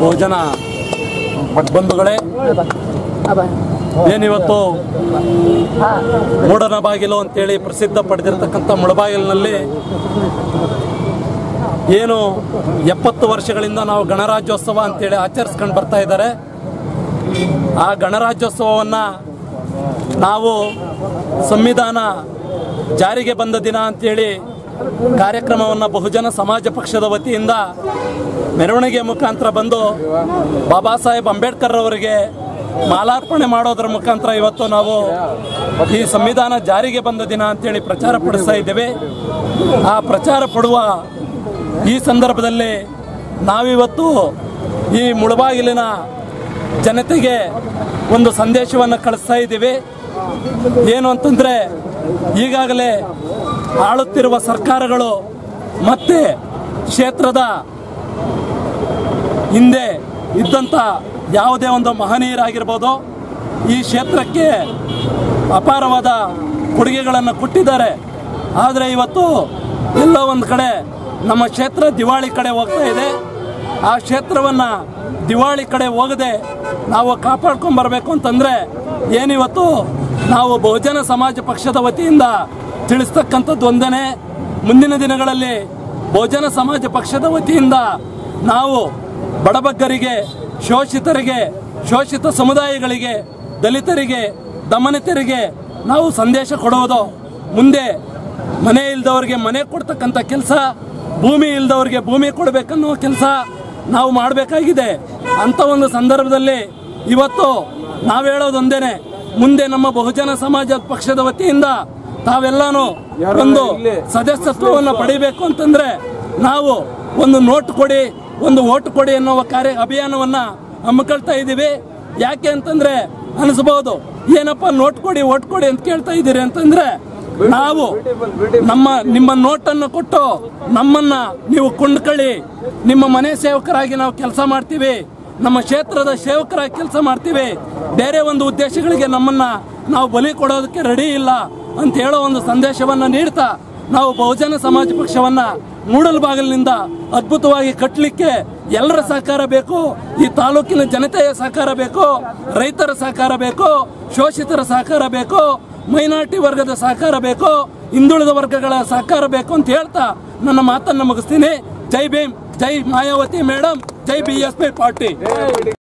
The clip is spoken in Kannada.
ಬಹುಜನ ಬಂಧುಗಳೇ, ಏನಿವತ್ತು ಮೂಡನ ಬಾಗಿಲು ಅಂತೇಳಿ ಪ್ರಸಿದ್ಧ ಪಡೆದಿರತಕ್ಕಂಥ ಮುಳಬಾಗಿಲಿನಲ್ಲಿ ಏನು ಎಪ್ಪತ್ತು ವರ್ಷಗಳಿಂದ ನಾವು ಗಣರಾಜ್ಯೋತ್ಸವ ಅಂತೇಳಿ ಆಚರಿಸ್ಕೊಂಡು ಬರ್ತಾ ಇದ್ದಾರೆ. ಆ ಗಣರಾಜ್ಯೋತ್ಸವವನ್ನು ನಾವು ಸಂವಿಧಾನ ಜಾರಿಗೆ ಬಂದ ದಿನ ಅಂತೇಳಿ ಕಾರ್ಯಕ್ರಮವನ್ನು ಬಹುಜನ ಸಮಾಜ ಪಕ್ಷದ ವತಿಯಿಂದ ಮೆರವಣಿಗೆ ಮುಖಾಂತರ ಬಂದು ಬಾಬಾ ಸಾಹೇಬ್ ಅಂಬೇಡ್ಕರ್ ಅವರಿಗೆ ಮಾಲಾರ್ಪಣೆ ಮಾಡೋದ್ರ ಮುಖಾಂತರ ಇವತ್ತು ನಾವು ಈ ಸಂವಿಧಾನ ಜಾರಿಗೆ ಬಂದ ದಿನ ಅಂತೇಳಿ ಪ್ರಚಾರ ಪಡಿಸ್ತಾ ಇದ್ದೇವೆ. ಆ ಪ್ರಚಾರ ಪಡುವ ಈ ಸಂದರ್ಭದಲ್ಲಿ ನಾವಿವತ್ತು ಈ ಮುಳಬಾಗಿಲಿನ ಜನತೆಗೆ ಒಂದು ಸಂದೇಶವನ್ನು ಕಳಿಸ್ತಾ ಇದ್ದೀವಿ. ಏನು ಅಂತಂದರೆ ಈಗಾಗಲೇ ಆಳುತ್ತಿರುವ ಸರ್ಕಾರಗಳು ಮತ್ತೆ ಕ್ಷೇತ್ರದ ಹಿಂದೆ ಇದ್ದಂಥ ಯಾವುದೇ ಒಂದು ಮಹನೀಯರಾಗಿರ್ಬೋದು, ಈ ಕ್ಷೇತ್ರಕ್ಕೆ ಅಪಾರವಾದ ಕೊಡುಗೆಗಳನ್ನು ಕೊಟ್ಟಿದ್ದಾರೆ. ಆದರೆ ಇವತ್ತು ಎಲ್ಲೋ ಒಂದು ಕಡೆ ನಮ್ಮ ಕ್ಷೇತ್ರ ದಿವಾಳಿ ಕಡೆ ಹೋಗ್ತಾ ಇದೆ. ಆ ಕ್ಷೇತ್ರವನ್ನು ದಿವಾಳಿ ಕಡೆ ಹೋಗದೆ ನಾವು ಕಾಪಾಡ್ಕೊಂಡು ಬರಬೇಕು ಅಂತಂದರೆ ಏನಿವತ್ತು ನಾವು ಬಹುಜನ ಸಮಾಜ ಪಕ್ಷದ ವತಿಯಿಂದ ತಿಳಿಸ್ತಕ್ಕಂಥದ್ದು ಒಂದನೇ ಮುಂದಿನ ದಿನಗಳಲ್ಲಿ ಬಹುಜನ ಸಮಾಜ ಪಕ್ಷದ ವತಿಯಿಂದ ನಾವು ಬಡಬಗ್ಗರಿಗೆ, ಶೋಷಿತರಿಗೆ, ಶೋಷಿತ ಸಮುದಾಯಗಳಿಗೆ, ದಲಿತರಿಗೆ, ದಮನಿತರಿಗೆ ನಾವು ಸಂದೇಶ ಕೊಡುವುದು ಮುಂದೆ ಮನೆ ಇಲ್ದವ್ರಿಗೆ ಮನೆ ಕೊಡ್ತಕ್ಕಂಥ ಕೆಲಸ, ಭೂಮಿ ಇಲ್ದವ್ರಿಗೆ ಭೂಮಿ ಕೊಡಬೇಕನ್ನೋ ಕೆಲಸ ನಾವು ಮಾಡಬೇಕಾಗಿದೆ. ಅಂತ ಒಂದು ಸಂದರ್ಭದಲ್ಲಿ ಇವತ್ತು ನಾವು ಹೇಳೋದೊಂದೇನೆ ಮುಂದೆ ನಮ್ಮ ಬಹುಜನ ಸಮಾಜ ಪಕ್ಷದ ವತಿಯಿಂದ ತಾವೆಲ್ಲಾನು ಒಂದು ಸದಸ್ಯತ್ವವನ್ನು ಪಡಿಬೇಕು ಅಂತಂದ್ರೆ ನಾವು ಒಂದು ನೋಟ್ ಕೊಡಿ ಒಂದು ಓಟ್ ಕೊಡಿ ಅನ್ನುವ ಕಾರ್ಯ ಅಭಿಯಾನವನ್ನ ಹಮ್ಮಿಕೊಳ್ತಾ ಇದ್ದೀವಿ. ಯಾಕೆ ಅಂತಂದ್ರೆ ಅನಿಸಬಹುದು ಏನಪ್ಪ ನೋಟ್ ಕೊಡಿ ಓಟ್ ಕೊಡಿ ಅಂತ ಕೇಳ್ತಾ ಇದ್ದೀರಿ ಅಂತಂದ್ರೆ ನಾವು ನಮ್ಮ ನಿಮ್ಮ ನೋಟನ್ನು ಕೊಟ್ಟು ನಮ್ಮನ್ನ ನೀವು ಕೊಂಡ್ಕೊಳ್ಳಿ. ನಿಮ್ಮ ಮನೆ ಸೇವಕರಾಗಿ ನಾವು ಕೆಲಸ ಮಾಡ್ತೀವಿ. ನಮ್ಮ ಕ್ಷೇತ್ರದ ಸೇವಕರಾಗಿ ಕೆಲಸ ಮಾಡ್ತೀವಿ. ಬೇರೆ ಒಂದು ಉದ್ದೇಶಗಳಿಗೆ ನಮ್ಮನ್ನ ನಾವು ಬಲಿ ಕೊಡೋದಕ್ಕೆ ರೆಡಿ ಇಲ್ಲ ಅಂತ ಹೇಳೋ ಒಂದು ಸಂದೇಶವನ್ನ ನೀಡ್ತಾ ನಾವು ಬಹುಜನ ಸಮಾಜ ಪಕ್ಷವನ್ನ ಮೂಡಲ್ ಬಾಗಿಲಿನಿಂದ ಅದ್ಭುತವಾಗಿ ಕಟ್ಟಲಿಕ್ಕೆ ಎಲ್ಲರ ಸಹಕಾರ ಬೇಕು. ಈ ತಾಲೂಕಿನ ಜನತೆಯ ಸಹಕಾರ ಬೇಕು. ರೈತರ ಸಹಕಾರ ಬೇಕು. ಶೋಷಿತರ ಸಹಕಾರ ಬೇಕು. ಮೈನಾರಿಟಿ ವರ್ಗದ ಸಹಕಾರ ಬೇಕು, ಹಿಂದುಳಿದ ವರ್ಗಗಳ ಸಹಕಾರ ಬೇಕು ಅಂತ ಹೇಳ್ತಾ ನನ್ನ ಮಾತನ್ನು ಮುಗಿಸ್ತೀನಿ. ಜೈ ಭೀಮ್, ಜೈ ಮಾಯಾವತಿ ಮೇಡಮ್ ಜೈ ಬಿ ಎಸ್ ಪಿ ಪಾರ್ಟಿ.